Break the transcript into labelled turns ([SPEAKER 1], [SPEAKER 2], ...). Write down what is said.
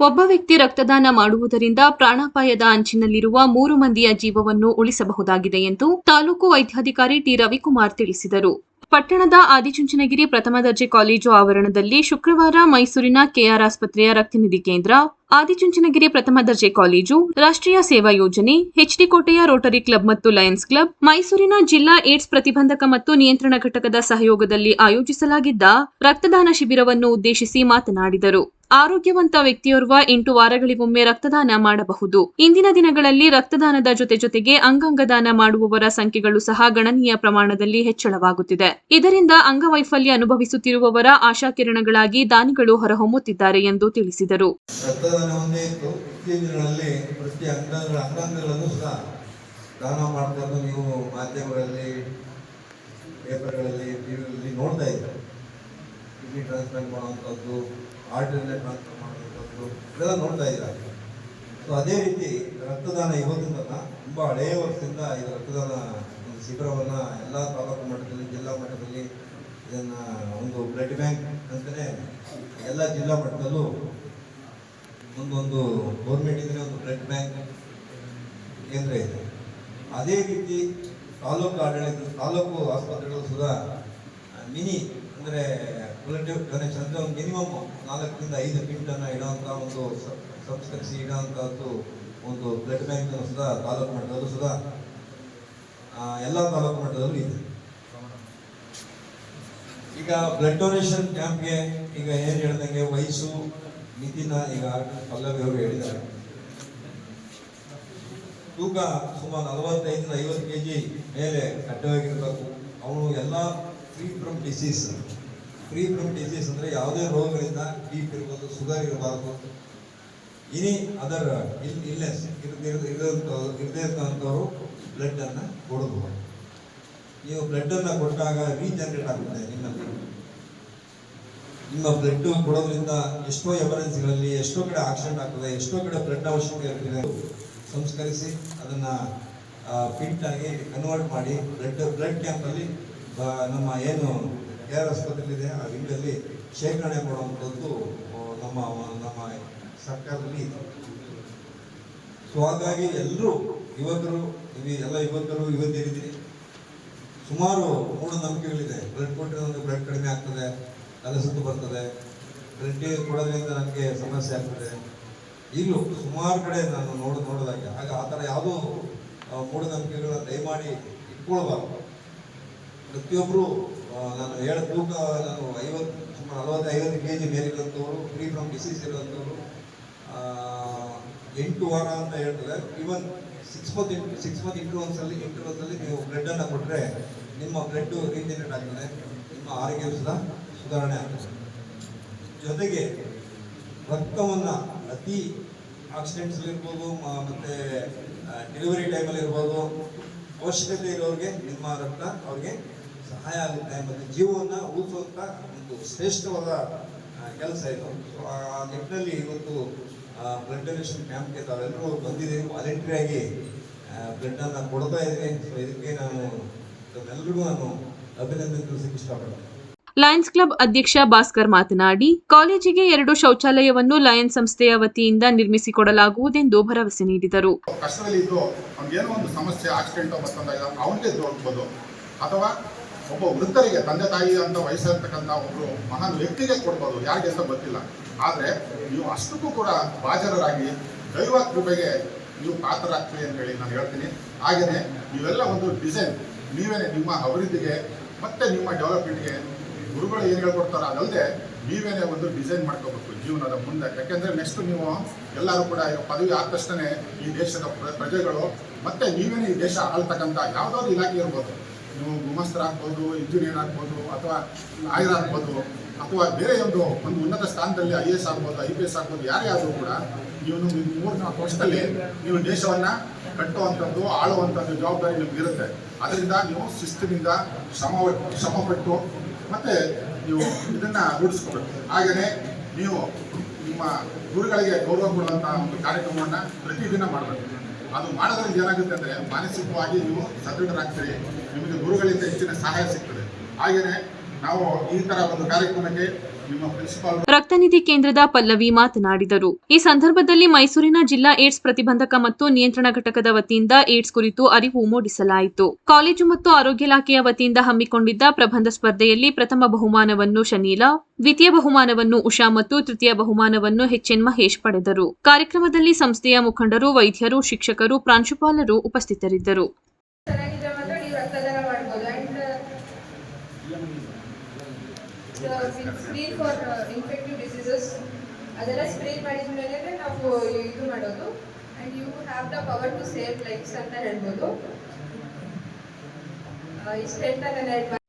[SPEAKER 1] ಒಬ್ಬ ವ್ಯಕ್ತಿ ರಕ್ತದಾನ ಮಾಡುವುದರಿಂದ ಪ್ರಾಣಾಪಾಯದ ಅಂಚಿನಲ್ಲಿರುವ ಮೂರು ಮಂದಿಯ ಜೀವವನ್ನು ಉಳಿಸಬಹುದಾಗಿದೆ ಎಂದು ತಾಲೂಕು ವೈದ್ಯಾಧಿಕಾರಿ ಟಿ. ರವಿಕುಮಾರ್ ತಿಳಿಸಿದರು. ಪಟ್ಟಣದ ಆದಿಚುಂಚನಗಿರಿ ಪ್ರಥಮ ದರ್ಜೆ ಕಾಲೇಜು ಆವರಣದಲ್ಲಿ ಶುಕ್ರವಾರ ಮೈಸೂರಿನ ಕೆಆರ್ ಆಸ್ಪತ್ರೆಯ ರಕ್ತನಿಧಿ ಕೇಂದ್ರ, ಆದಿಚುಂಚನಗಿರಿ ಪ್ರಥಮ ದರ್ಜೆ ಕಾಲೇಜು, ರಾಷ್ಟ್ರೀಯ ಸೇವಾ ಯೋಜನೆ ಎಚ್ಡಿ ಕೋಟೆಯ ರೋಟರಿ ಕ್ಲಬ್ ಮತ್ತು ಲಯನ್ಸ್ ಕ್ಲಬ್, ಮೈಸೂರಿನ ಜಿಲ್ಲಾ ಏಡ್ಸ್ ಪ್ರತಿಬಂಧಕ ಮತ್ತು ನಿಯಂತ್ರಣ ಘಟಕದ ಸಹಯೋಗದಲ್ಲಿ ಆಯೋಜಿಸಲಾಗಿದ್ದ ರಕ್ತದಾನ ಶಿಬಿರವನ್ನು ಉದ್ದೇಶಿಸಿ ಮಾತನಾಡಿದರು. ಆರೋಗ್ಯವಂತ ವ್ಯಕ್ತಿಯೋರ್ವ ಎಂಟು ವಾರಗಳಿಗೊಮ್ಮೆ ರಕ್ತದಾನ ಮಾಡಬಹುದು. ಇಂದಿನ ದಿನಗಳಲ್ಲಿ ರಕ್ತದಾನದ ಜೊತೆ ಜೊತೆಗೆ ಅಂಗಾಂಗದಾನ ಮಾಡುವವರ ಸಂಖ್ಯೆಗಳು ಸಹ ಗಣನೀಯ ಪ್ರಮಾಣದಲ್ಲಿ ಹೆಚ್ಚಳವಾಗುತ್ತಿದೆ. ಇದರಿಂದ ಅಂಗವೈಫಲ್ಯ ಅನುಭವಿಸುತ್ತಿರುವವರ ಆಶಾಕಿರಣಗಳಾಗಿ ದಾನಿಗಳು ಹೊರಹೊಮ್ಮುತ್ತಿದ್ದಾರೆ ಎಂದು ತಿಳಿಸಿದರು.
[SPEAKER 2] ಕಿಡ್ನಿ ಟ್ರಾನ್ಸ್ಪ್ಲಾಂಟ್ ಮಾಡುವಂಥದ್ದು ಆರ್ಟರ್ನೇ ಟ್ರಾನ್ಸ್ಫರ್ ಮಾಡುವಂಥದ್ದು ಇದೆಲ್ಲ ನೋಡ್ತಾ ಇದ್ದಾರೆ. ಸೊ ಅದೇ ರೀತಿ ರಕ್ತದಾನ ಇವತ್ತಿಂದ ತುಂಬ ಹಳೆಯ ವರ್ಷದಿಂದ ಇದು ರಕ್ತದಾನ ಒಂದು ಶಿಬಿರವನ್ನು ಎಲ್ಲ ತಾಲೂಕು ಮಟ್ಟದಲ್ಲಿ, ಜಿಲ್ಲಾ ಮಟ್ಟದಲ್ಲಿ ಇದನ್ನು ಒಂದು ಬ್ಲಡ್ ಬ್ಯಾಂಕ್ ಅಂತಲೇ ಎಲ್ಲ ಜಿಲ್ಲಾ ಮಟ್ಟದಲ್ಲೂ ಒಂದೊಂದು ಗೌರ್ಮೆಂಟ್ ಇದ್ರೆ ಒಂದು ಬ್ಲಡ್ ಬ್ಯಾಂಕ್ ಕೇಂದ್ರ ಇದೆ. ಅದೇ ರೀತಿ ತಾಲೂಕು ಆಡಳಿತ, ತಾಲೂಕು ಆಸ್ಪತ್ರೆಗಳು ಸುಧಾ ಮಿನಿ, ಅಂದರೆ ಬ್ಲಡ್ ಡೊನೇಷನ್ ಅಂದರೆ ಒಂದು ಮಿನಿಮಮ್ ನಾಲ್ಕರಿಂದ ಐದು ಕ್ವಿಂಟನ್ನು ಇಡೋವಂಥ ಒಂದು ಸಂಸ್ಕರಿಸಿ ಇಡೋವಂಥದ್ದು ಒಂದು ಬ್ಲಡ್ ಬ್ಯಾಂಕ್ ಸುಧಾ ತಾಲೂಕು ಮಟ್ಟದಲ್ಲೂ ಸಹ ಎಲ್ಲ ತಾಲೂಕು ಮಟ್ಟದಲ್ಲೂ ಇದೆ. ಈಗ ಬ್ಲಡ್ ಡೊನೇಷನ್ ಕ್ಯಾಂಪ್ಗೆ ಈಗ ಏನು ಹೇಳ್ದಂಗೆ ವಯಸ್ಸು, ಮಿತಿನ ಈಗ ಪಲ್ಲವಿ ಅವರು ಹೇಳಿದ್ದಾರೆ. ತೂಕ ಸುಮಾರು ನಲವತ್ತೈದರಿಂದ ಐವತ್ತು ಕೆ ಜಿ ಮೇಲೆ ಕಡ್ಡಾಯವಾಗಿರಬೇಕು. ಅವನು ಎಲ್ಲ free from disease free from disease ಅಂದರೆ ಯಾವುದೇ ರೋಗಗಳಿಂದ ಬೀಪ್ ಇರ್ಬೋದು ಶುಗರ್ ಇರಬಾರ್ದು. ಇನಿ ಅದರ್ ಇಲ್ ಇಲ್ನೆಸ್ ಇರದೇ ಇರ್ತಕ್ಕಂಥವ್ರು ಬ್ಲಡ್ಡನ್ನು ಕೊಡಬಹುದು ನೀವು ಬ್ಲಡ್ಡನ್ನು ಕೊಟ್ಟಾಗ ರೀಜನರೇಟ್ ಆಗುತ್ತೆ ನಿಮ್ಮಲ್ಲಿ ನಿಮ್ಮ ಬ್ಲಡ್ ಕೊಡೋದ್ರಿಂದ ಎಷ್ಟೋ ಎಮರ್ಜೆನ್ಸಿಗಳಲ್ಲಿ ಎಷ್ಟೋ ಕಡೆ ಆಕ್ಸಿಡೆಂಟ್ ಆಗ್ತದೆ, ಎಷ್ಟೋ ಕಡೆ ಬ್ಲಡ್ ಅವಶ್ಯಕತೆ ಇರ್ತದೆ. ಸಂಸ್ಕರಿಸಿ ಅದನ್ನು ಪಿಂಟ್ ಆಗಿ ಕನ್ವರ್ಟ್ ಮಾಡಿ ಬ್ಲಡ್ ಬ್ಲಡ್ ಕ್ಯಾಂಪಲ್ಲಿ ನಮ್ಮ ಏನು ಕೆ ಆರ್ ಆಸ್ಪತ್ರೆಯಲ್ಲಿದೆ ಆ ವಿಂಗಲ್ಲಿ ಶೇಖರಣೆ ಮಾಡುವಂಥದ್ದು ನಮ್ಮ ನಮ್ಮ ಸರ್ಕಾರದಲ್ಲಿ ಇದೆ. ಸೊ ಹಾಗಾಗಿ ಎಲ್ಲರೂ ಯುವಕರು ಎಲ್ಲ ಯುವಕರು ಯುವತಿಯರಿದ್ದೀರಿ. ಸುಮಾರು ಮೂಢನಂಬಿಕೆಗಳಿದೆ. ಬ್ಲಡ್ ಕೊಟ್ಟಿರೋದ್ರೆ ಬ್ಲಡ್ ಕಡಿಮೆ ಆಗ್ತದೆ, ತಲೆ ಸುತ್ತು ಬರ್ತದೆ. ಬ್ಲಡ್ ಕೊಡೋದ್ರಿಂದ ನನಗೆ ಸಮಸ್ಯೆ ಆಗ್ತದೆ. ಇಲ್ಲೂ ಸುಮಾರು ಕಡೆ ನಾನು ನೋಡ, ನೋಡೋದಾಗೆ, ಆಗ ಆ ಥರ ಯಾವುದೋ ಮೂಢನಂಬಿಕೆಗಳನ್ನ ದಯಮಾಡಿ ಇಟ್ಕೊಳ್ಬಾರ್ದು. ಪ್ರತಿಯೊಬ್ಬರು ನಾನು ಹೇಳ ತೂಕ ನಾನು ಐವತ್ತು ಸುಮಾರು ನಲವತ್ತು ಐವತ್ತು ಕೆ ಜಿ ಮೇಲಿರುವಂಥವ್ರು ಫ್ರೀ ಫ್ರಮ್ ಡಿಸೀಸ್ ಇರುವಂಥವ್ರು ಆ, ಎಂಟು ವಾರ ಅಂತ ಹೇಳ್ತಾರೆ. Even six month into six month ಇಂಟ್ರೋನ್ಸಲ್ಲಿ ಇಂಟ್ರೋನ್ಸಲ್ಲಿ ನೀವು ಬ್ಲಡ್ಡನ್ನು ಕೊಟ್ಟರೆ ನಿಮ್ಮ ಬ್ಲಡ್ಡು ರೀಜನರೇಟ್ ಆಗ್ತದೆ. ನಿಮ್ಮ ಆರೋಗ್ಯ ಸಹ ಸುಧಾರಣೆ ಆಗ್ತದೆ. ಜೊತೆಗೆ ರಕ್ತವನ್ನು ಅತಿ ಆಕ್ಸಿಡೆಂಟ್ಸ್ ಇರ್ಬೋದು ಮತ್ತೆ ಡೆಲಿವರಿ ಟೈಮಲ್ಲಿ ಇರ್ಬೋದು ಅವಶ್ಯಕತೆ ಇರೋರಿಗೆ ನಿಮ್ಮ ರಕ್ತ ಅವ್ರಿಗೆ ಸಹಾಯ ಆಗುತ್ತೆ. ಮತ್ತು ಜೀವವನ್ನು ಉಳಿಸುವಂಥ ಒಂದು ಶ್ರೇಷ್ಠವಾದ ಕೆಲಸ ಇದು. ಸೊ ಆ ನಿಟ್ಟಿನಲ್ಲಿ ಇವತ್ತು ಬ್ಲಡ್ ಡೊನೇಷನ್ ಕ್ಯಾಂಪ್ಗೆ ತಾವೆಲ್ಲರೂ ಬಂದಿದ್ದೀರಿ. ವಾಲಂಟ್ರಿಯಾಗಿ ಬ್ಲಡ್ಡನ್ನು ಕೊಡ್ತಾ ಇದ್ದೀನಿ ಸೊ ಇದಕ್ಕೆ ನಾನು ತಮ್ಮೆಲ್ಲರಿಗೂ ನಾನು ಅಭಿನಂದನೆ ತಿಳಿಸಕ್ಕೆ ಇಷ್ಟಪಡ್ತೀನಿ.
[SPEAKER 1] ಲಯನ್ಸ್ ಕ್ಲಬ್ ಅಧ್ಯಕ್ಷ ಭಾಸ್ಕರ್ ಮಾತನಾಡಿ ಕಾಲೇಜಿಗೆ ಎರಡು ಶೌಚಾಲಯವನ್ನು ಲಯನ್ಸ್ ಸಂಸ್ಥೆಯ ವತಿಯಿಂದ ನಿರ್ಮಿಸಿಕೊಡಲಾಗುವುದೆಂದು ಭರವಸೆ ನೀಡಿದರು.
[SPEAKER 3] ಕಷ್ಟದಲ್ಲಿ ಇದ್ದು ಅವ್ನಿಗೇನೋ ಒಂದು ಸಮಸ್ಯೆ ಆಕ್ಸಿಡೆಂಟು ಅಥವಾ ಒಬ್ಬ ವೃದ್ಧರಿಗೆ ತಂದೆ ತಾಯಿ ಅಂತ ವಯಸ್ಸಿರ್ತಕ್ಕಂಥ ಒಬ್ಬರು ಮಹಾನ್ ವ್ಯಕ್ತಿಗೆ ಕೊಡ್ಬೋದು, ಯಾರಿಗೆ ಅಂತ ಗೊತ್ತಿಲ್ಲ. ಆದರೆ ನೀವು ಅಷ್ಟಕ್ಕೂ ಕೂಡ ಬಾಜರರಾಗಿ ದೈವ ಕೃಪೆಗೆ ನೀವು ಪಾತ್ರರಾಗ್ತೀರಿ ಅಂತ ಹೇಳಿ ನಾನು ಹೇಳ್ತೀನಿ. ಹಾಗೆಯೇ ನೀವೆಲ್ಲ ಒಂದು ಡಿಸೈನ್ ನೀವೇನೆ ನಿಮ್ಮ ಅಭಿವೃದ್ಧಿಗೆ ಮತ್ತೆ ನಿಮ್ಮ ಡೆವಲಪ್ಮೆಂಟ್ಗೆ ಗುರುಗಳು ಏನು ಹೇಳ್ಕೊಡ್ತಾರೋ ಅದಲ್ಲದೆ ನೀವೇನೇ ಒಂದು ಡಿಸೈನ್ ಮಾಡ್ಕೋಬೇಕು ಜೀವನದ ಮುಂದೆ. ಯಾಕೆಂದರೆ ನೆಕ್ಸ್ಟ್ ನೀವು ಎಲ್ಲರೂ ಕೂಡ ಪದವಿ ಆದ ತಕ್ಷಣ ಈ ದೇಶದ ಪ್ರಜೆಗಳು ಮತ್ತೆ ನೀವೇನೇ ಈ ದೇಶ ಆಳ್ತಕ್ಕಂಥ ಯಾವುದಾದ್ರು ಇಲಾಖೆ ಇರ್ಬೋದು. ನೀವು ಗುಮಸ್ತರಾಗ್ಬೋದು ಇಂಜಿನಿಯರ್ ಆಗ್ಬೋದು, ಅಥವಾ ಲಾಯರ್ ಆಗ್ಬೋದು, ಅಥವಾ ಬೇರೆ ಒಂದು ಒಂದು ಉನ್ನತ ಸ್ಥಾನದಲ್ಲಿ ಐ ಎ ಎಸ್ ಆಗ್ಬೋದು, ಐ ಪಿ ಎಸ್ ಆಗ್ಬೋದು ಯಾರೇ ಆದರೂ ಕೂಡ ನೀವು ಮೂರು ನಾಲ್ಕು ವರ್ಷದಲ್ಲಿ ನೀವು ದೇಶವನ್ನು ಕಟ್ಟುವಂಥದ್ದು, ಆಳುವಂಥದ್ದು ಜವಾಬ್ದಾರಿ ನಿಮ್ಗೆ ಇರುತ್ತೆ. ಅದರಿಂದ ನೀವು ಶಿಸ್ತಿನಿಂದ ಶ್ರಮ ಶ್ರಮಪಟ್ಟು ಮತ್ತು ನೀವು ಇದನ್ನು ರೂಢಿಸ್ಕೋಬೇಕು. ಹಾಗೆಯೇ ನೀವು ನಿಮ್ಮ ಗುರುಗಳಿಗೆ ಗೌರವ ಕೊಡುವಂಥ ಒಂದು ಕಾರ್ಯಕ್ರಮವನ್ನು ಪ್ರತಿದಿನ ಮಾಡಬೇಕು. ಅದು ಮಾಡೋದ್ರಿಂದ ಏನಾಗುತ್ತೆ ಅಂದರೆ ಮಾನಸಿಕವಾಗಿ ನೀವು ಸದೃಢರಾಗ್ತೀರಿ. ನಿಮಗೆ ಗುರುಗಳಿಂದ ಹೆಚ್ಚಿನ ಸಹಾಯ ಸಿಗ್ತದೆ. ಹಾಗೆಯೇ ನಾವು ಈ ಥರ ಒಂದು ಕಾರ್ಯಕ್ರಮಕ್ಕೆ
[SPEAKER 1] ರಕ್ತನಿಧಿ ಕೇಂದ್ರದ ಪಲ್ಲವಿ ಮಾತನಾಡಿದರು. ಈ ಸಂದರ್ಭದಲ್ಲಿ ಮೈಸೂರಿನ ಜಿಲ್ಲಾ ಏಡ್ಸ್ ಪ್ರತಿಬಂಧಕ ಮತ್ತು ನಿಯಂತ್ರಣ ಘಟಕದ ವತಿಯಿಂದ ಏಡ್ಸ್ ಕುರಿತು ಅರಿವು ಮೂಡಿಸಲಾಯಿತು. ಕಾಲೇಜು ಮತ್ತು ಆರೋಗ್ಯ ಇಲಾಖೆಯ ವತಿಯಿಂದ ಹಮ್ಮಿಕೊಂಡಿದ್ದ ಪ್ರಬಂಧ ಸ್ಪರ್ಧೆಯಲ್ಲಿ ಪ್ರಥಮ ಬಹುಮಾನವನ್ನು ಶನೀಲ, ದ್ವಿತೀಯ ಬಹುಮಾನವನ್ನು ಉಷಾ ಮತ್ತು ತೃತೀಯ ಬಹುಮಾನವನ್ನು ಎಚ್ಎನ್ ಮಹೇಶ್ ಪಡೆದರು. ಕಾರ್ಯಕ್ರಮದಲ್ಲಿ ಸಂಸ್ಥೆಯ ಮುಖಂಡರು, ವೈದ್ಯರು, ಶಿಕ್ಷಕರು, ಪ್ರಾಂಶುಪಾಲರು ಉಪಸ್ಥಿತರಿದ್ದರು.
[SPEAKER 4] ಸ್ಕ್ರೀನ್ ಫಾರ್ ಇನ್ಫೆಕ್ಟಿವ್ ಡಿಸೀಸಸ್ ಅದೆಲ್ಲ ಸ್ಕ್ರೀನ್ ಮಾಡಿದ ಮೇಲೆ ನಾವು ಇದು ಮಾಡೋದು. And you have the power to save lives ಅಂತ ಹೇಳ್ಬೋದು. ಇಷ್ಟೆಂತ ಹೇಳ್ತಾ ನಾನು